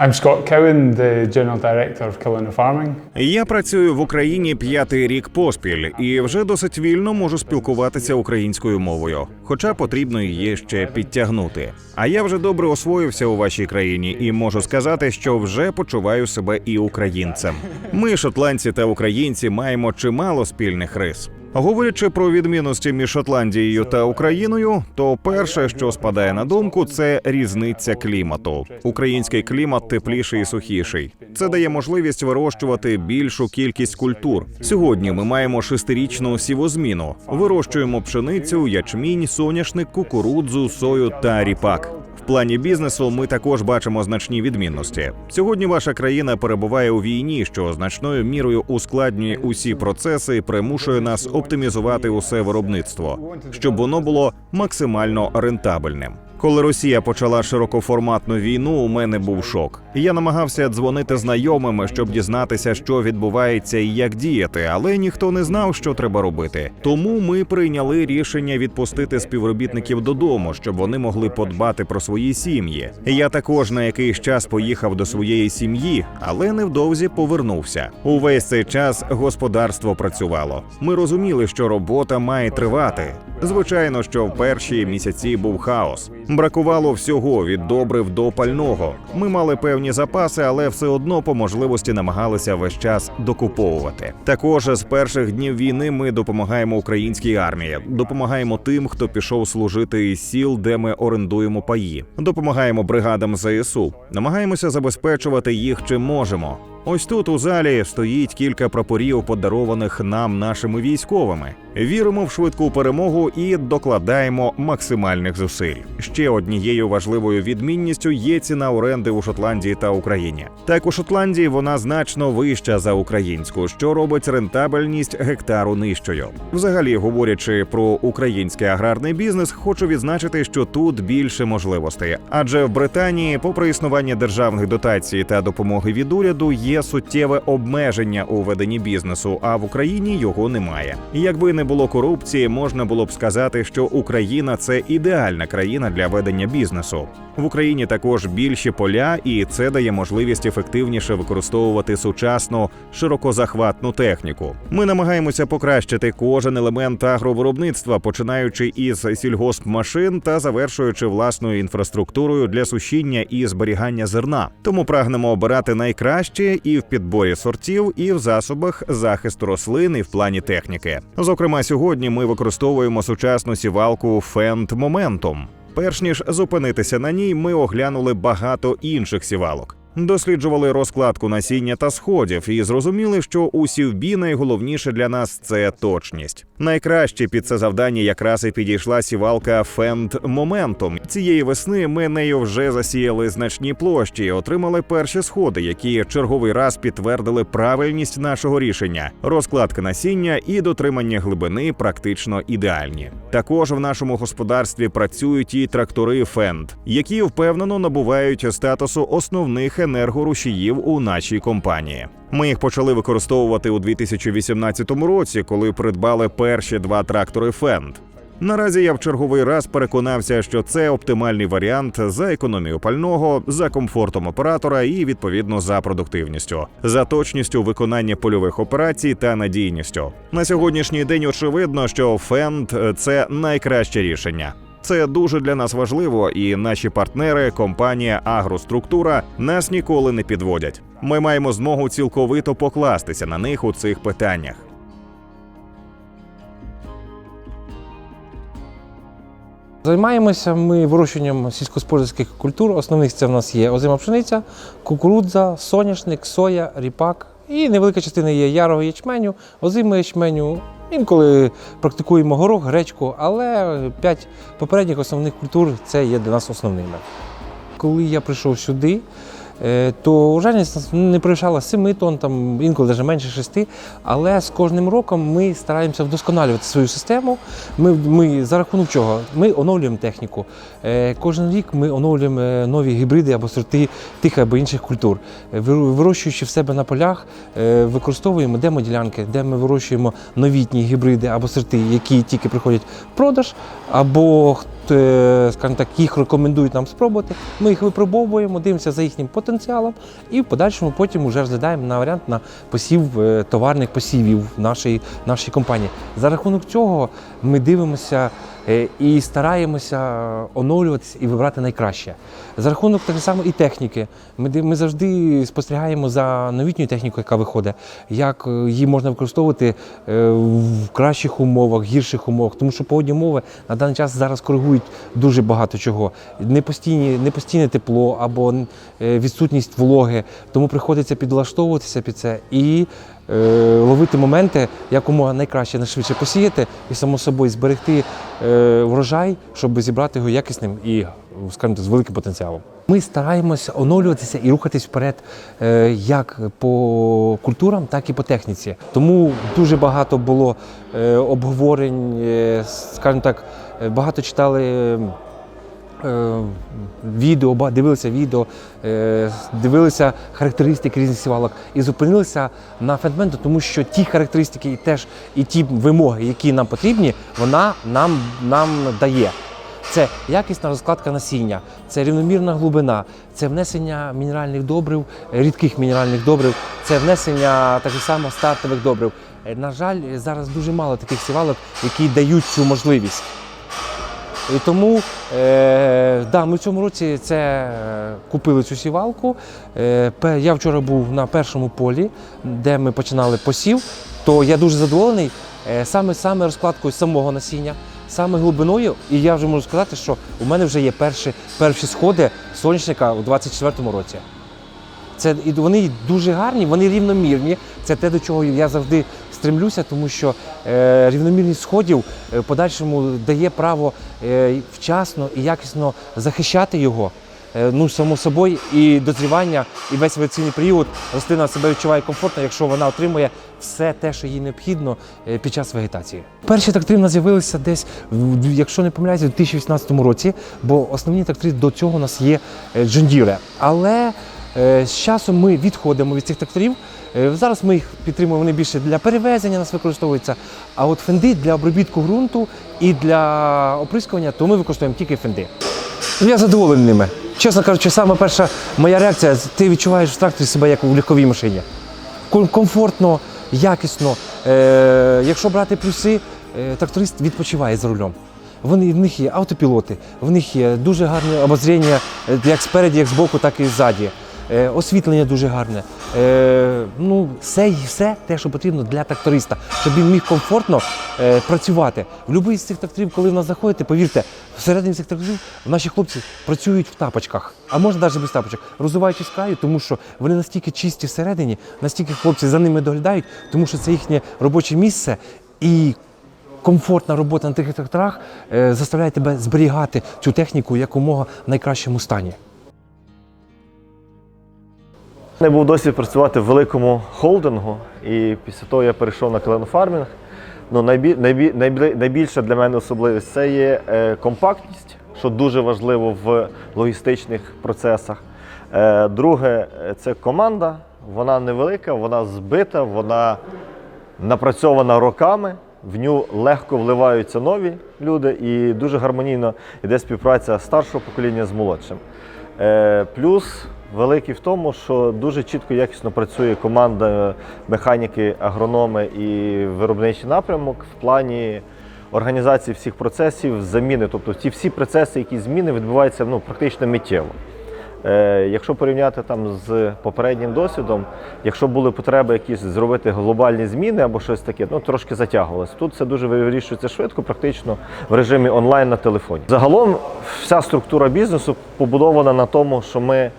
I'm Scott Cowan, the General Director of Killina Farming. Я працюю в Україні п'ятий рік поспіль і вже досить вільно можу спілкуватися українською мовою, хоча потрібно її ще підтягнути. А я вже добре освоївся у вашій країні і можу сказати, що вже почуваю себе і українцем. Ми, шотландці та українці, маємо чимало спільних рис. Говорячи про відмінності між Шотландією та Україною, то перше, що спадає на думку, це різниця клімату. Український клімат тепліший і сухіший. Це дає можливість вирощувати більшу кількість культур. Сьогодні ми маємо шестирічну сівозміну. Вирощуємо пшеницю, ячмінь, соняшник, кукурудзу, сою та ріпак. Плані бізнесу ми також бачимо значні відмінності. Сьогодні ваша країна перебуває у війні, що значною мірою ускладнює усі процеси і примушує нас оптимізувати усе виробництво, щоб воно було максимально рентабельним. Коли Росія почала широкоформатну війну, у мене був шок. Я намагався дзвонити знайомим, щоб дізнатися, що відбувається і як діяти, але ніхто не знав, що треба робити. Тому ми прийняли рішення відпустити співробітників додому, щоб вони могли подбати про свої сім'ї. Я також на якийсь час поїхав до своєї сім'ї, але невдовзі повернувся. Увесь цей час господарство працювало. Ми розуміли, що робота має тривати. Звичайно, що в перші місяці був хаос. Бракувало всього від добрив до пального. Ми мали певні запаси, але все одно по можливості намагалися весь час докуповувати. Також з перших днів війни ми допомагаємо українській армії, допомагаємо тим, хто пішов служити із сіл, де ми орендуємо паї. Допомагаємо бригадам ЗСУ, намагаємося забезпечувати їх чим можемо. Ось тут у залі стоїть кілька прапорів, подарованих нам нашими військовими. Віримо в швидку перемогу і докладаємо максимальних зусиль. Ще однією важливою відмінністю є ціна оренди у Шотландії та Україні. Так у Шотландії вона значно вища за українську, що робить рентабельність гектару нижчою. Взагалі, говорячи про український аграрний бізнес, хочу відзначити, що тут більше можливостей, адже в Британії, попри існування державних дотацій та допомоги від уряду, є суттєве обмеження у веденні бізнесу, а в Україні його немає. І Якби не було корупції, можна було б сказати, що Україна це ідеальна країна для ведення бізнесу. В Україні також більші поля, і це дає можливість ефективніше використовувати сучасну широкозахватну техніку. Ми намагаємося покращити кожен елемент агровиробництва, починаючи із сільгоспмашин та завершуючи власною інфраструктурою для сушіння і зберігання зерна. Тому прагнемо обирати найкраще і в підборі сортів, і в засобах захисту рослин, і в плані техніки. Зокрема, сьогодні ми використовуємо сучасну сівалку Fendt Momentum. Перш ніж зупинитися на ній, ми оглянули багато інших сівалок. Досліджували розкладку насіння та сходів і зрозуміли, що у сівбі найголовніше для нас це точність. Найкраще під це завдання якраз і підійшла сівалка Fend Momentum. Цієї весни ми нею вже засіяли значні площі, і отримали перші сходи, які черговий раз підтвердили правильність нашого рішення. Розкладка насіння і дотримання глибини практично ідеальні. Також в нашому господарстві працюють і трактори Fend, які впевнено набувають статусу основних енергорушіїв у нашій компанії. Ми їх почали використовувати у 2018 році, коли придбали перші два трактори Fend. Наразі я в черговий раз переконався, що це оптимальний варіант за економію пального, за комфортом оператора і відповідно за продуктивністю, за точністю виконання польових операцій та надійністю. На сьогоднішній день очевидно, що Фенд це найкраще рішення. Це дуже для нас важливо, і наші партнери, компанія Агроструктура, нас ніколи не підводять. Ми маємо змогу цілковито покластися на них у цих питаннях. Займаємося ми вирощуванням сільськогосподарських культур. Основних це в нас є озима пшениця, кукурудза, соняшник, соя, ріпак. І невелика частина є ярого ячменю, озимого ячменю. Інколи практикуємо горох, гречку, але п'ять попередніх основних культур це є для нас основними. Коли я прийшов сюди, то урожайність не превышала 7 тонн, там, інколи навіть менше 6, але з кожним роком ми стараємося вдосконалювати свою систему. Ми, ми за рахунок чого? Ми оновлюємо техніку. Е, Кожен рік ми оновлюємо е, нові гібриди або сорти тих або інших культур. Е, Вирощуючи в себе на полях, е, використовуємо демоділянки, де ми вирощуємо новітні гібриди або сорти, які тільки приходять в продаж, або е, скажімо так, їх рекомендують нам спробувати. Ми їх випробовуємо, дивимося за їхнім потенціалом і в подальшому потім вже розглядаємо на варіант на посів е, товарних посівів нашої, нашої компанії. За рахунок цього ми дивимося е, і стараємося оновлюватися і вибрати найкраще. За рахунок так само і техніки. Ми, ми завжди спостерігаємо за новітньою технікою, яка виходить, як е, її можна використовувати е, в кращих умовах, гірших умовах, тому що погодні умови на даний час зараз коригують дуже багато чого. Непостійні, непостійне тепло або е, відсутність вологи, тому приходиться підлаштовуватися під це і е, ловити моменти, якомога найкраще, найшвидше посіяти і само собою зберегти е, врожай, щоб зібрати його якісним і, скажімо з великим потенціалом. Ми стараємося оновлюватися і рухатись вперед е, як по культурам, так і по техніці. Тому дуже багато було е, обговорень, е, скажімо так, е, багато читали. Е, Відео, дивилися відео, е, дивилися характеристики різних сівалок і зупинилися на фендменту, тому що ті характеристики і теж і ті вимоги, які нам потрібні, вона нам, нам дає. Це якісна розкладка насіння, це рівномірна глибина, це внесення мінеральних добрив, рідких мінеральних добрив, це внесення так само стартових добрив. Е, На жаль, зараз дуже мало таких сівалок, які дають цю можливість. І тому е, да, ми в цьому році це е, купили цю сівалку. Е, я вчора був на першому полі, де ми починали посів, то я дуже задоволений е, саме, саме розкладкою самого насіння, саме глибиною. І я вже можу сказати, що у мене вже є перші, перші сходи соняшника у 2024 році. Це і вони дуже гарні, вони рівномірні. Це те, до чого я завжди стремлюся, тому що е, рівномірність сходів е, подальшому дає право е, вчасно і якісно захищати його. Ну, само собою, і дозрівання, і весь вегетаційний період рослина себе відчуває комфортно, якщо вона отримує все те, що їй необхідно під час вегетації. Перші трактори в нас з'явилися десь, якщо не помиляюся, у 2018 році, бо основні трактори до цього у нас є е, Але З часом ми відходимо від цих тракторів. Е, Зараз ми їх підтримуємо вони більше для перевезення, нас використовуються. А от фенди для обробітку ґрунту і для оприскування, то ми використовуємо тільки фенди. Я задоволений ними. Чесно кажучи, саме перша моя реакція ти відчуваєш в тракторі себе як у легковій машині. Комфортно, якісно. Е, якщо брати плюси, е, тракторист відпочиває за рулем. Вони, в них є автопілоти, в них є дуже гарне обозріння е, як спереді, як збоку, так і ззаді. Е, освітлення дуже гарне. Е, ну, все, все те, що потрібно для тракториста, щоб він міг комфортно е, працювати. В будь-який з цих тракторів, коли в нас заходите, повірте, всередині цих тракторів наші хлопці працюють в тапочках, а може навіть без тапочок, розвиваючись з краю, тому що вони настільки чисті всередині, настільки хлопці за ними доглядають, тому що це їхнє робоче місце і комфортна робота на тих тракторах заставляє тебе зберігати цю техніку якомога в найкращому стані. Мене був досвід працювати в великому холдингу, і після того я перейшов на кленофармінг. Ну, найбі, найбі, найбі, найбільша для мене особливість це є е, компактність, що дуже важливо в логістичних процесах. Е, друге, е, це команда. Вона невелика, вона збита, вона напрацьована роками. В ню легко вливаються нові люди, і дуже гармонійно йде співпраця старшого покоління з молодшим. Е, плюс великий в тому, що дуже чітко якісно працює команда механіки, агрономи і виробничий напрямок в плані організації всіх процесів, заміни. Тобто ці всі процеси, які зміни відбуваються ну, практично миттєво. Е, якщо порівняти там з попереднім досвідом, якщо були потреби якісь зробити глобальні зміни або щось таке, ну трошки затягувалося. Тут це дуже вирішується швидко, практично в режимі онлайн на телефоні. Загалом вся структура бізнесу побудована на тому, що ми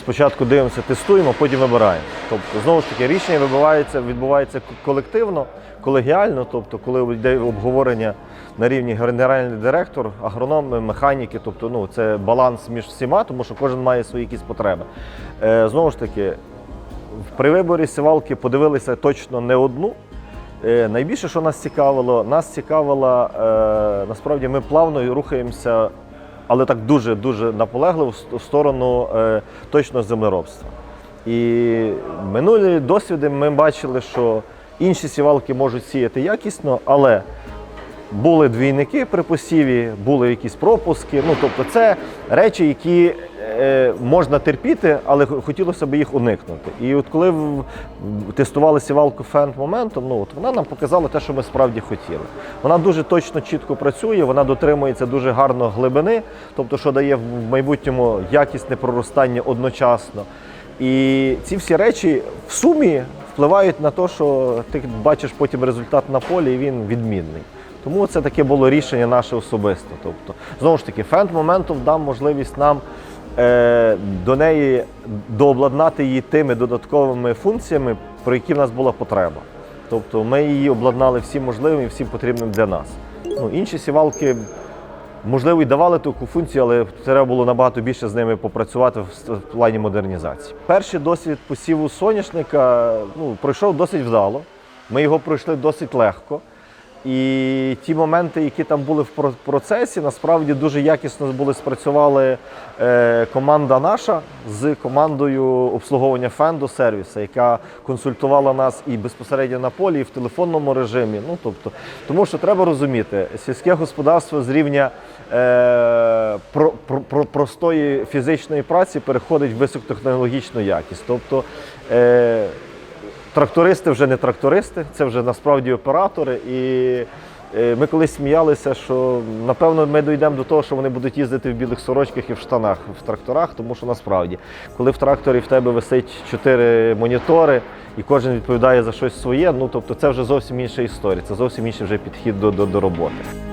спочатку дивимося, тестуємо, потім вибираємо. Тобто, знову ж таки, рішення відбувається, відбувається колективно, колегіально, тобто, коли йде обговорення на рівні генеральний директор, агрономи, механіки, тобто ну, це баланс між всіма, тому що кожен має свої якісь потреби. Е, знову ж таки, при виборі сівалки подивилися точно не одну. Е, Найбільше, що нас цікавило, нас цікавило, е, насправді ми плавно рухаємося, але так дуже-дуже наполегливо в сторону е, точного землеробства. І минулі досвіди ми бачили, що інші сівалки можуть сіяти якісно, але були двійники при посіві, були якісь пропуски. Ну, тобто, це речі, які е, можна терпіти, але хотілося б їх уникнути. І от коли тестували сівалку Fendt моментом, ну от вона нам показала те, що ми справді хотіли. Вона дуже точно, чітко працює, вона дотримується дуже гарно глибини, тобто, що дає в майбутньому якісне проростання одночасно. І ці всі речі в сумі впливають на те, що ти бачиш потім результат на полі, і він відмінний. Тому це таке було рішення наше особисте. Тобто, знову ж таки, фенд моментом дав можливість нам е, до неї дообладнати її тими додатковими функціями, про які в нас була потреба. Тобто ми її обладнали всім можливим і всім потрібним для нас. Ну, інші сівалки Можливо, і давали таку функцію, але треба було набагато більше з ними попрацювати в плані модернізації. Перший досвід посіву соняшника ну, пройшов досить вдало. Ми його пройшли досить легко. І ті моменти, які там були в про- процесі, насправді дуже якісно були спрацювали е, команда наша з командою обслуговування фенду сервіса, яка консультувала нас і безпосередньо на полі, і в телефонному режимі. Ну тобто, тому що треба розуміти, сільське господарство з рівня е, про, про, про, простої фізичної праці переходить в високотехнологічну якість. Тобто е, трактористи вже не трактористи, це вже насправді оператори. І е, ми колись сміялися, що напевно ми дійдемо до того, що вони будуть їздити в білих сорочках і в штанах в тракторах, тому що насправді, коли в тракторі в тебе висить чотири монітори і кожен відповідає за щось своє, ну тобто це вже зовсім інша історія, це зовсім інший вже підхід до, до, до роботи.